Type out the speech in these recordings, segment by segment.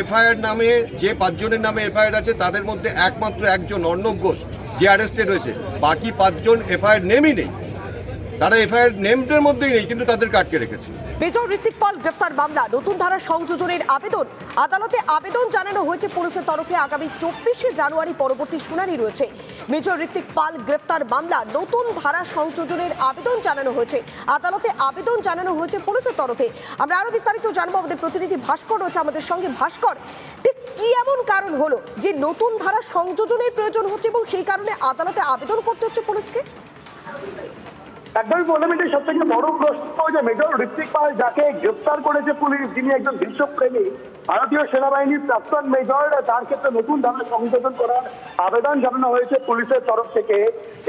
FIR নামে যে পাঁচজনের নামে এফআইআর আছে, তাদের মধ্যে একমাত্র একজন অর্ণব ঘোষ, যে অ্যারেস্টেড রয়েছে বাকি পাঁচজন এফআইআর নেমই নেই। তারা এফআইআর নেমদের মধ্যেই নেই, কিন্তু তাদেরকে আটকে রেখেছে। মেজর ঋত্বিক পাল গ্রেফতার মামলা, নতুন ধারা সংযোজনের আবেদন। আদালতে আবেদন জানানো হয়েছে পুলিশের তরফে আগামী চব্বিশে জানুয়ারি পরবর্তী শুনানি রয়েছে। মেজর ঋত্বিক পাল গ্রেফতার মামলা, নতুন ধারা সংযোজনের আবেদন জানানো হয়েছে। আদালতে আবেদন জানানো হয়েছে পুলিশের তরফে। আমরা আরও বিস্তারিত জানব, আমাদের প্রতিনিধি ভাস্কর রয়েছে আমাদের সঙ্গে। ভাস্কর, ঠিক কি এমন কারণ হলো যে নতুন ধারা সংযোজনের প্রয়োজন হচ্ছে এবং সেই কারণে আদালতে আবেদন করতে হচ্ছে পুলিশকে? একদমই পর্লামেন্টের সব থেকে বড় প্রশ্ন যে মেজর ঋত্বিক পাল যাকে গ্রেপ্তার করেছে পুলিশ, যিনি একজন বিশ্বপ্রেমী, ভারতীয় সেনাবাহিনীর প্রাক্তন মেজর, তার ক্ষেত্রে নতুন ধারা সংশোধন করার আবেদন জানানো হয়েছে পুলিশের তরফ থেকে।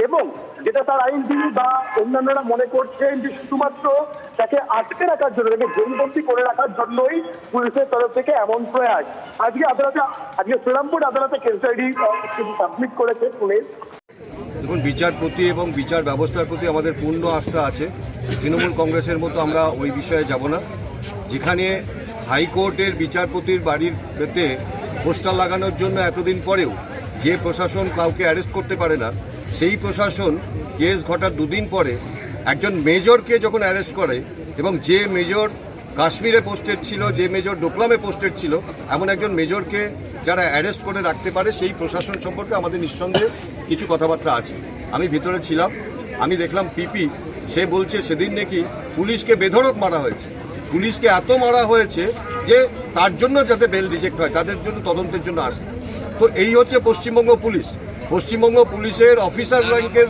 এবং যেটা তার আইনজীবী বা অন্যান্যরা মনে করছেন যে শুধুমাত্র তাকে আটকে রাখার জন্য, তাকে জেলবন্দি করে রাখার জন্যই পুলিশের তরফ থেকে এমন প্রয়াস। আজকে আদালতে, আজকে শ্রীরামপুর আদালতে কেস ডায়েরি সাবমিট করেছে পুলিশ। দেখুন বিচারপতি এবং বিচার ব্যবস্থার প্রতি আমাদের পূর্ণ আস্থা আছে। তৃণমূল কংগ্রেসের মতো আমরা ওই বিষয়ে যাব না। যেখানে হাইকোর্টের বিচারপতির বাড়ির পেতে পোস্টার লাগানোর জন্য এতদিন পরেও যে প্রশাসন কাউকে অ্যারেস্ট করতে পারে না, সেই প্রশাসন কেস ঘটার দুদিন পরে একজন মেজরকে যখন অ্যারেস্ট করে এবং যে মেজর কাশ্মীরে পোস্টেড ছিল, যে মেজর ডোকলামে পোস্টেড ছিল, এমন একজন মেজরকে যারা অ্যারেস্ট করে রাখতে পারে, সেই প্রশাসন সম্পর্কে আমাদের নিঃসন্দেহে কিছু কথাবার্তা আছে। আমি ভিতরে ছিলাম, আমি দেখলাম পিপি, সে বলছে সেদিন নাকি পুলিশকে বেধড়ক মারা হয়েছে। পুলিশকে এত মারা হয়েছে যে তার জন্য যাতে বেল রিজেক্ট হয়, তাদের জন্য, তদন্তের জন্য আসে। তো এই হচ্ছে পশ্চিমবঙ্গ পুলিশ। পশ্চিমবঙ্গ পুলিশের অফিসার র্যাঙ্কের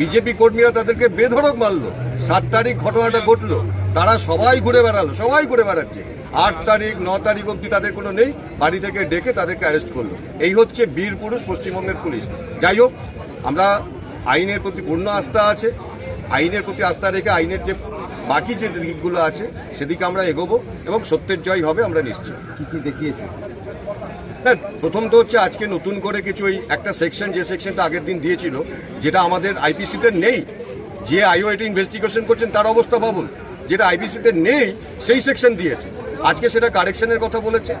বিজেপি কর্মীরা তাদেরকে বেধড়ক মারলো। সাত তারিখ ঘটনাটা ঘটলো। তারা সবাই ঘুরে বেড়ালো, সবাই ঘুরে বেড়াচ্ছে। আট তারিখ ন তারিখ অবধি তাদের কোনো নেই। বাড়ি থেকে ডেকে তাদেরকে অ্যারেস্ট করল। এই হচ্ছে বীর পুরুষ পশ্চিমবঙ্গের পুলিশ। যাই হোক আমরা আইনের প্রতি পূর্ণ আস্থা আছে। আইনের প্রতি আস্থা রেখে আইনের যে বাকি যে দিকগুলো আছে সেদিকে আমরা এগোবো এবং সত্যের জয় হবে আমরা নিশ্চিত। কি কি দেখিয়েছে? হ্যাঁ প্রথম তো হচ্ছে আজকে নতুন করে কিছু ওই একটা সেকশন যে সেকশনটা আগের দিন দিয়েছিল যেটা আমাদের আইপিসিতে নেই। যে আইও এটা ইনভেস্টিগেশন করছেন তার অবস্থা ভাবুন। যেটা আইবিসিতে নেই, সেই সেকশন দিয়েছে। আজকে সেটা কারেকশনের কথা বলেছে।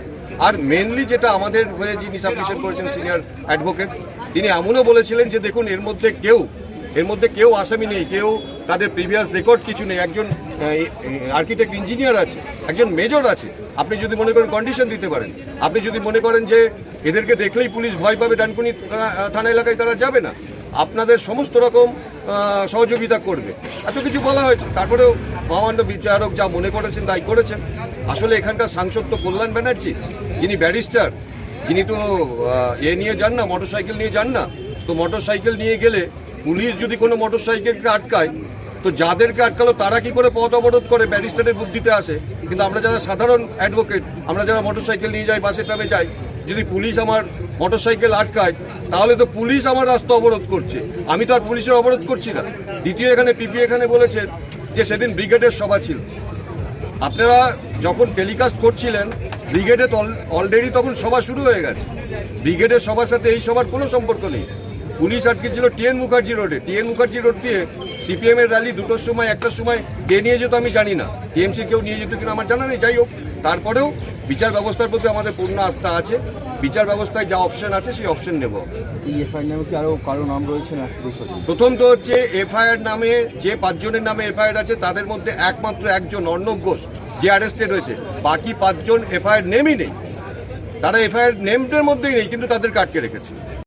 আর মেনলি যেটা আমাদের হয়ে যিনি সাবমিশন করেছেন সিনিয়র অ্যাডভোকেট তিনি এমনও বলেছিলেন যে, দেখুন, এর মধ্যে কেউ, এর মধ্যে কেউ আসামি নেই, কেউ তাদের প্রিভিয়াস রেকর্ড কিছু নেই। একজন আর্কিটেক্ট ইঞ্জিনিয়ার আছে, একজন মেজর আছে। আপনি যদি মনে করেন কন্ডিশন দিতে পারেন। আপনি যদি মনে করেন যে, এদেরকে দেখলেই পুলিশ ভয় পাবে, ডানকুনি থানা এলাকায় তারা যাবে না। আপনাদের সমস্ত রকম সহযোগিতা করবে। এত কিছু বলা হয়েছে। তারপরেও মহামান্য বিচারক যা মনে করেছেন তাই করেছেন। আসলে এখানকার সাংসদ তো কল্যাণ ব্যানার্জি, যিনি ব্যারিস্টার, যিনি তো এ নিয়ে যান না মোটর সাইকেল নিয়ে যান না, তো মোটর সাইকেল নিয়ে গেলে পুলিশ যদি কোনো মোটর সাইকেলকে আটকায়, তো যাদেরকে আটকালো তারা কি করে পথ অবরোধ করে ব্যারিস্টারের বুদ্ধিতে আসে? কিন্তু আমরা যারা সাধারণ অ্যাডভোকেট আমরা যারা মোটর সাইকেল নিয়ে যাই, বাসে ট্রামে যাই, যদি পুলিশ আমার মোটর সাইকেল আটকায়, তাহলে তো পুলিশ আমার রাস্তা অবরোধ করছে। আমি তো আর পুলিশের অবরোধ করছি না। দ্বিতীয় এখানে, পিপি এখানে বলেছেন যে সেদিন ব্রিগেডের সভা ছিল। আপনারা যখন টেলিকাস্ট করছিলেন, ব্রিগেডে অলরেডি তখন সভা শুরু হয়ে গেছে। ব্রিগেডের সভার সাথে এই সভার কোনো সম্পর্ক নেই। পুলিশ আটকে ছিল টিএন মুখার্জি রোডে। টিএন মুখার্জি রোড দিয়ে সিপিএম এর র্যালি দুটোর সময়, একটার সময় কে নিয়ে যেত আমি জানি না। টিএমসি কেউ নিয়ে যেত কিনা আমার জানা নেই। যাই হোক, তারপরেও বিচার ব্যবস্থার প্রতি আমাদের পূর্ণ আস্থা আছে। বিচার ব্যবস্থায় যা অপশন আছে সেই অপশন নেব। এই এফআইআর নামে কি আরও কারও নাম রয়েছে না প্রথম তো হচ্ছে এফআইআর নামে যে পাঁচজনের নামে এফআইআর আছে তাদের মধ্যে একমাত্র একজন অর্ণব ঘোষ যে অ্যারেস্টেড হয়েছে। বাকি পাঁচজন এফআইআর নেমই নেই। তারা এফআইআর নেমদের মধ্যেই নেই কিন্তু তাদের কাটকে রেখেছে।